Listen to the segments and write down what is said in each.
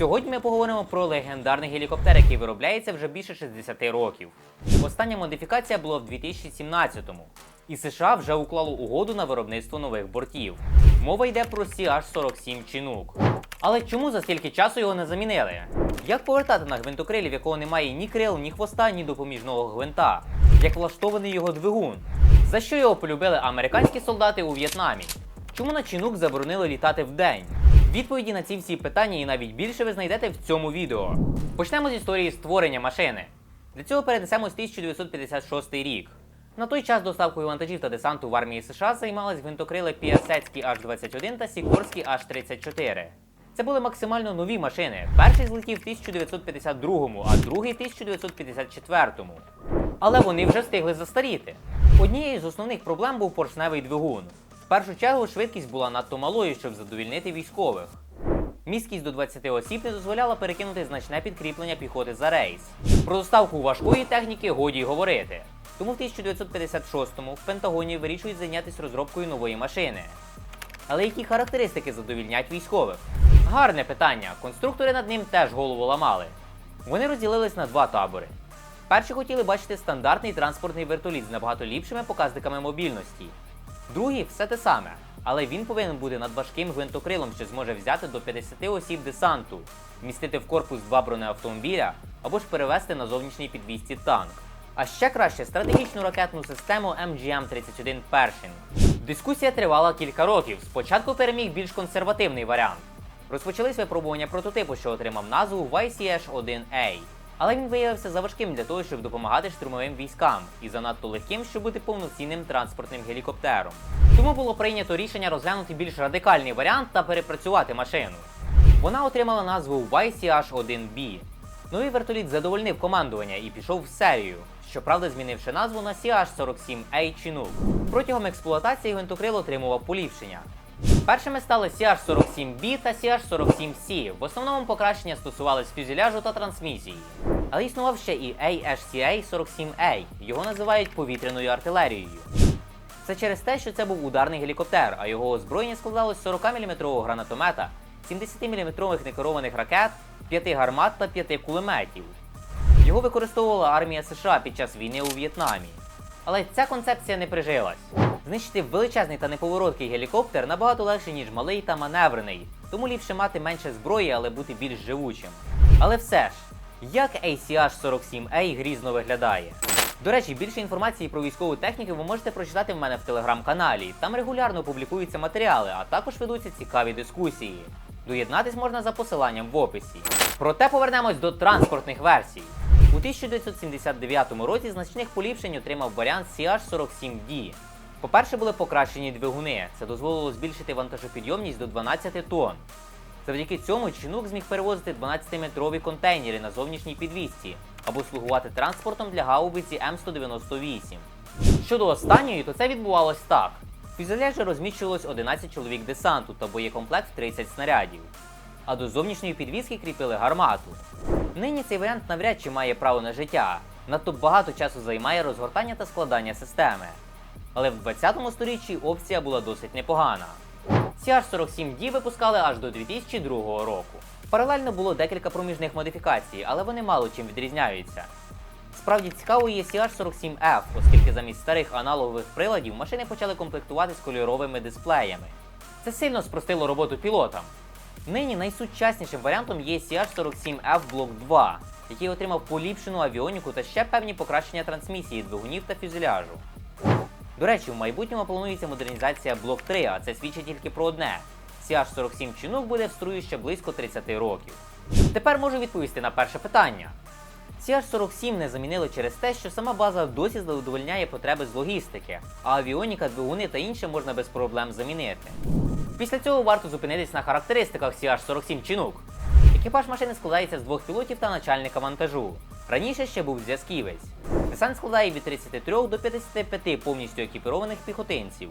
Сьогодні ми поговоримо про легендарний гелікоптер, який виробляється вже більше 60 років. Остання модифікація була в 2017-му, і США вже уклало угоду на виробництво нових бортів. Мова йде про CH-47 Chinook. Але чому за стільки часу його не замінили? Як повертати на гвинтокрилі, в якого немає ні крил, ні хвоста, ні допоміжного гвинта? Як влаштований його двигун? За що його полюбили американські солдати у В'єтнамі? Чому на Chinook заборонили літати вдень? Відповіді на ці всі питання і навіть більше ви знайдете в цьому відео. Почнемо з історії створення машини. Для цього перенесемось 1956 рік. На той час доставкою вантажів та десанту в армії США займались гвинтокрили Піасецький H-21 та Сікорський H-34. Це були максимально нові машини. Перший злетів в 1952-му, а другий 1954-му. Але вони вже встигли застаріти. Однією з основних проблем був поршневий двигун. Першу чергу швидкість була надто малою, щоб задовільнити військових. Міськість до 20 осіб не дозволяла перекинути значне підкріплення піхоти за рейс. Про доставку важкої техніки годі й говорити. Тому в 1956-му в Пентагоні вирішують зайнятися розробкою нової машини. Але які характеристики задовільнять військових? Гарне питання. Конструктори над ним теж голову ламали. Вони розділились на два табори. Перші хотіли бачити стандартний транспортний вертоліт з набагато ліпшими показниками мобільності. Другі все те саме, але він повинен бути надважким гвинтокрилом, що зможе взяти до 50 осіб десанту, вмістити в корпус два бронеавтомобіля або ж перевести на зовнішній підвісці танк. А ще краще стратегічну ракетну систему MGM-31 Pershing. Дискусія тривала кілька років. Спочатку переміг більш консервативний варіант. Розпочались випробування прототипу, що отримав назву YCH-1A. Але він виявився заважким для того, щоб допомагати штурмовим військам, і занадто легким, щоб бути повноцінним транспортним гелікоптером. Тому було прийнято рішення розглянути більш радикальний варіант та перепрацювати машину. Вона отримала назву YCH-1B. Новий вертоліт задовольнив командування і пішов в серію, щоправда, змінивши назву на CH-47A Chinook. Протягом експлуатації гвинтокрил отримував поліпшення. Першими стали CH-47B та CH-47C. В основному покращення стосувались фюзеляжу та трансмісії. Але існував ще і AHCA-47A. Його називають повітряною артилерією. Це через те, що це був ударний гелікоптер, а його озброєння складалось з 40-мм гранатомета, 70-мм некерованих ракет, 5 гармат та 5 кулеметів. Його використовувала армія США під час війни у В'єтнамі. Але ця концепція не прижилась. Знищити величезний та неповороткий гелікоптер набагато легше, ніж малий та маневрений, тому ліпше мати менше зброї, але бути більш живучим. Але все ж, як ACH-47A грізно виглядає? До речі, більше інформації про військову техніку ви можете прочитати в мене в телеграм-каналі. Там регулярно публікуються матеріали, а також ведуться цікаві дискусії. Доєднатись можна за посиланням в описі. Проте повернемось до транспортних версій. У 1979 році значних поліпшень отримав варіант CH-47D. По-перше, були покращені двигуни. Це дозволило збільшити вантажопідйомність до 12 тонн. Завдяки цьому Chinook зміг перевозити 12-метрові контейнери на зовнішній підвісці або слугувати транспортом для гаубиці М198. Щодо останньої, то це відбувалось так. В фюзеляжі розміщувалось 11 чоловік десанту та боєкомплект 30 снарядів. А до зовнішньої підвіски кріпили гармату. Нині цей варіант навряд чи має право на життя. Надто багато часу займає розгортання та складання системи. Але в 20 сторіччі опція була досить непогана. CH-47D випускали аж до 2002 року. Паралельно було декілька проміжних модифікацій, але вони мало чим відрізняються. Справді цікавою є CH-47F, оскільки замість старих аналогових приладів машини почали комплектувати з кольоровими дисплеями. Це сильно спростило роботу пілотам. Нині найсучаснішим варіантом є CH-47F Block 2, який отримав поліпшену авіоніку та ще певні покращення трансмісії двигунів та фюзеляжу. До речі, в майбутньому планується модернізація Block 3, а це свідчить тільки про одне. CH-47 Chinook буде в струю ще близько 30 років. Тепер можу відповісти на перше питання. CH-47 не замінили через те, що сама база досі задовольняє потреби з логістики, а авіоніка, двигуни та інше можна без проблем замінити. Після цього варто зупинитись на характеристиках CH-47 Chinook. Екіпаж машини складається з двох пілотів та начальника вантажу. Раніше ще був зв'язківець. Десант складає від 33 до 55 повністю екіпірованих піхотинців.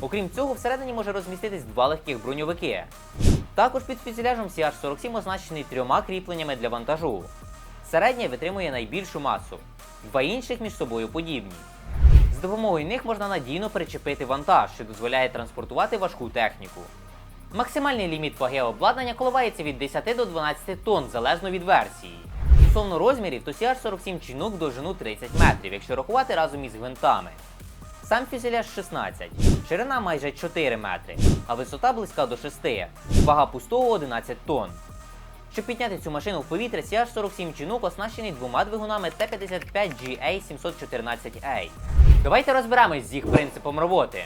Окрім цього, всередині може розміститись два легких броньовики. Також під фюзеляжем CH-47 означений трьома кріпленнями для вантажу. Середня витримує найбільшу масу, два інших між собою подібні. З допомогою них можна надійно причепити вантаж, що дозволяє транспортувати важку техніку. Максимальний ліміт ваги обладнання коливається від 10 до 12 тонн, залежно від версії. Стосовно розмірів, то CH-47 чинок довжину 30 метрів, якщо рахувати разом із гвинтами. Сам фюзеляж 16, ширина майже 4 метри, а висота близька до 6, вага пустого 11 тонн. Щоб підняти цю машину в повітря, CH-47 чинок оснащений двома двигунами T-55GA714A. Давайте розберемось з їх принципом роботи.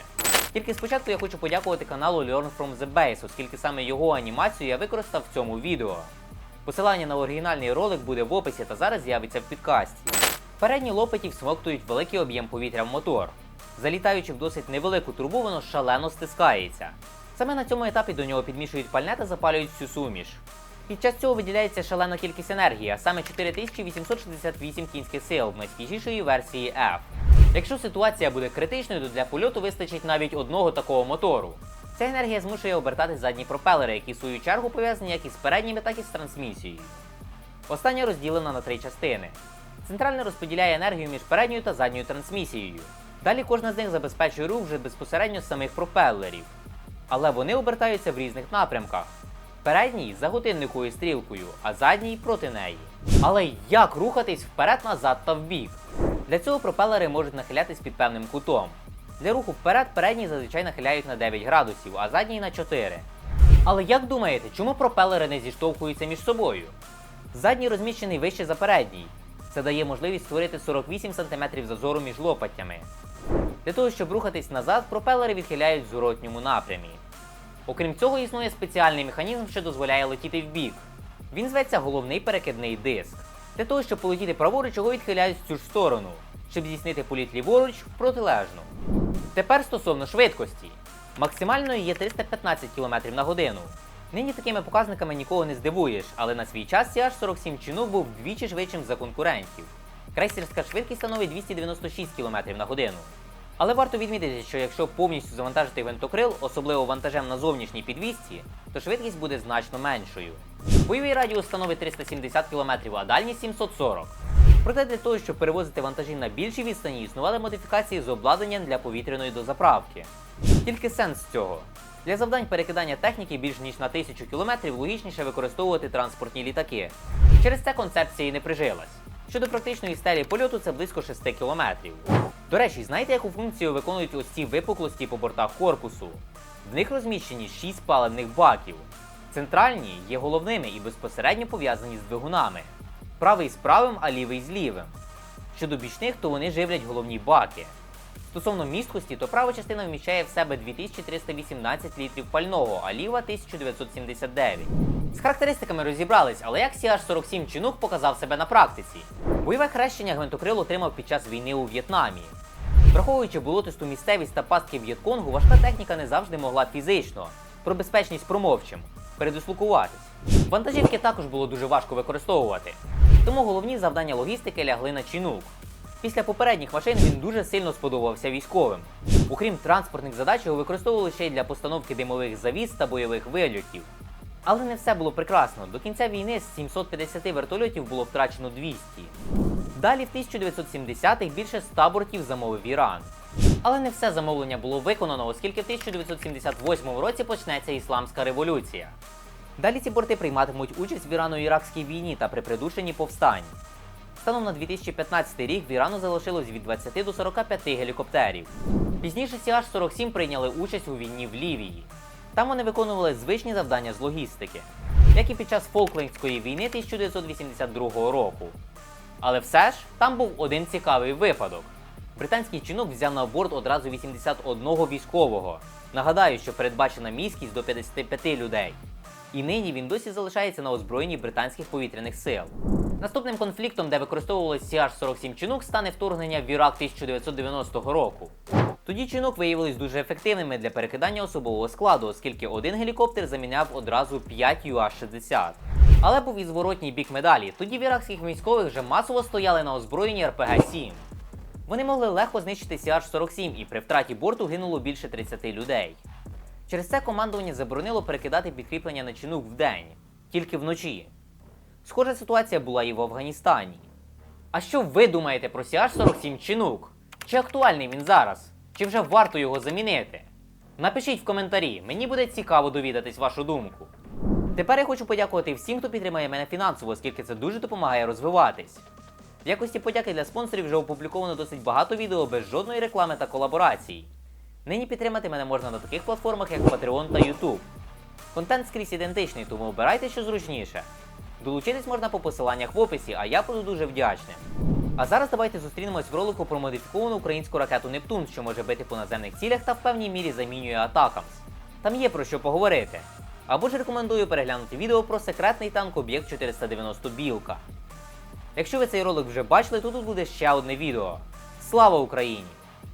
Тільки спочатку я хочу подякувати каналу Learn from the Base, оскільки саме його анімацію я використав в цьому відео. Посилання на оригінальний ролик буде в описі та зараз з'явиться в підкасті. Передні лопаті всмоктують великий об'єм повітря в мотор. Залітаючи в досить невелику трубу, воно шалено стискається. Саме на цьому етапі до нього підмішують пальне та запалюють всю суміш. Під час цього виділяється шалена кількість енергії, а саме 4868 кінських сил в найсвіжішої версії F. Якщо ситуація буде критичною, то для польоту вистачить навіть одного такого мотору. Ця енергія змушує обертати задні пропелери, які в свою чергу пов'язані як із передніми, так і з трансмісією. Остання розділена на три частини. Центральна розподіляє енергію між передньою та задньою трансмісією. Далі кожна з них забезпечує рух вже безпосередньо з самих пропелерів. Але вони обертаються в різних напрямках. Передній за годинниковою стрілкою, а задній проти неї. Але як рухатись вперед-назад та вбік? Для цього пропелери можуть нахилятись під певним кутом. Для руху вперед передній зазвичай нахиляють на 9 градусів, а задній на 4. Але як думаєте, чому пропелери не зіштовхуються між собою? Задній розміщений вище за передній. Це дає можливість створити 48 см зазору між лопаттями. Для того, щоб рухатись назад, пропелери відхиляють в зворотньому напрямі. Окрім цього, існує спеціальний механізм, що дозволяє летіти вбік. Він зветься головний перекидний диск. Для того, щоб полетіти праворуч, його відхиляють в цю ж сторону, щоб здійснити політ ліворуч в протилежну. Тепер стосовно швидкості. Максимальною є 315 км на годину. Нині такими показниками нікого не здивуєш, але на свій час CH-47 чинок був вдвічі швидшим за конкурентів. Крейсерська швидкість становить 296 км на годину. Але варто відмітити, що якщо повністю завантажити винтокрил, особливо вантажем на зовнішній підвісці, то швидкість буде значно меншою. Бойовий радіус становить 370 км, а дальність 740 Проте для того, щоб перевозити вантажі на більшій відстані, існували модифікації з обладнанням для повітряної дозаправки. Тільки сенс цього. Для завдань перекидання техніки більш ніж на тисячу кілометрів логічніше використовувати транспортні літаки. Через це концепція і не прижилась. Щодо практичної стелі польоту, це близько 6 кілометрів. До речі, знаєте, яку функцію виконують ось ці випуклості по бортах корпусу? В них розміщені 6 паливних баків. Центральні є головними і безпосередньо пов'язані з двигунами. Правий з правим, а лівий з лівим. Щодо бічних, то вони живлять головні баки. Стосовно місткості, то права частина вміщає в себе 2318 літрів пального, а ліва 1979. З характеристиками розібрались, але як CH-47 чинук показав себе на практиці? Бойове хрещення гвинтокрил отримав під час війни у В'єтнамі. Враховуючи болотисту місцевість та пастки В'єтконгу, важка техніка не завжди могла фізично, про безпечність промовчим, передислокуватись. Вантажівки також було дуже важко використовувати, тому головні завдання логістики лягли на чинук. Після попередніх машин він дуже сильно сподобався військовим. Окрім транспортних задач, його використовували ще й для постановки димових завіс та бойових вильотів. Але не все було прекрасно. До кінця війни з 750 вертольотів було втрачено 200. Далі в 1970-х більше 100 бортів замовив Іран. Але не все замовлення було виконано, оскільки в 1978 році почнеться ісламська революція. Далі ці борти прийматимуть участь в Ірано-Іракській війні та при придушенні повстань. Станом на 2015 рік в Ірану залишилось від 20 до 45 гелікоптерів. Пізніше CH-47 прийняли участь у війні в Лівії. Там вони виконували звичні завдання з логістики, як і під час Фолклендської війни 1982 року. Але все ж там був один цікавий випадок. Британський чинок взяв на борт одразу 81 військового. Нагадаю, що передбачена міськість до 55 людей. І нині він досі залишається на озброєнні британських повітряних сил. Наступним конфліктом, де використовувалось CH-47 чинок, стане вторгнення в Ірак 1990 року. Тоді чинок виявились дуже ефективними для перекидання особового складу, оскільки один гелікоптер заміняв одразу 5 UA-60. Але був і зворотній бік медалі. Тоді в іракських військових вже масово стояли на озброєнні РПГ-7. Вони могли легко знищити CH-47 і при втраті борту гинуло більше 30 людей. Через це командування заборонило перекидати підкріплення на чинук вдень, тільки вночі. Схожа ситуація була і в Афганістані. А що ви думаєте про CH-47 чинук? Чи актуальний він зараз? Чи вже варто його замінити? Напишіть в коментарі, мені буде цікаво довідатись вашу думку. Тепер я хочу подякувати всім, хто підтримує мене фінансово, оскільки це дуже допомагає розвиватись. В якості подяки для спонсорів вже опубліковано досить багато відео без жодної реклами та колаборацій. Нині підтримати мене можна на таких платформах, як Patreon та YouTube. Контент скрізь ідентичний, тому обирайте, що зручніше. Долучитись можна по посиланнях в описі, а я буду дуже вдячним. А зараз давайте зустрінемось в ролику про модифіковану українську ракету Нептун, що може бити по наземних цілях та в певній мірі замінює атакамс. Там є про що поговорити. Або ж рекомендую переглянути відео про секретний танк об'єкт 490 Білка. Якщо ви цей ролик вже бачили, то тут буде ще одне відео. Слава Україні!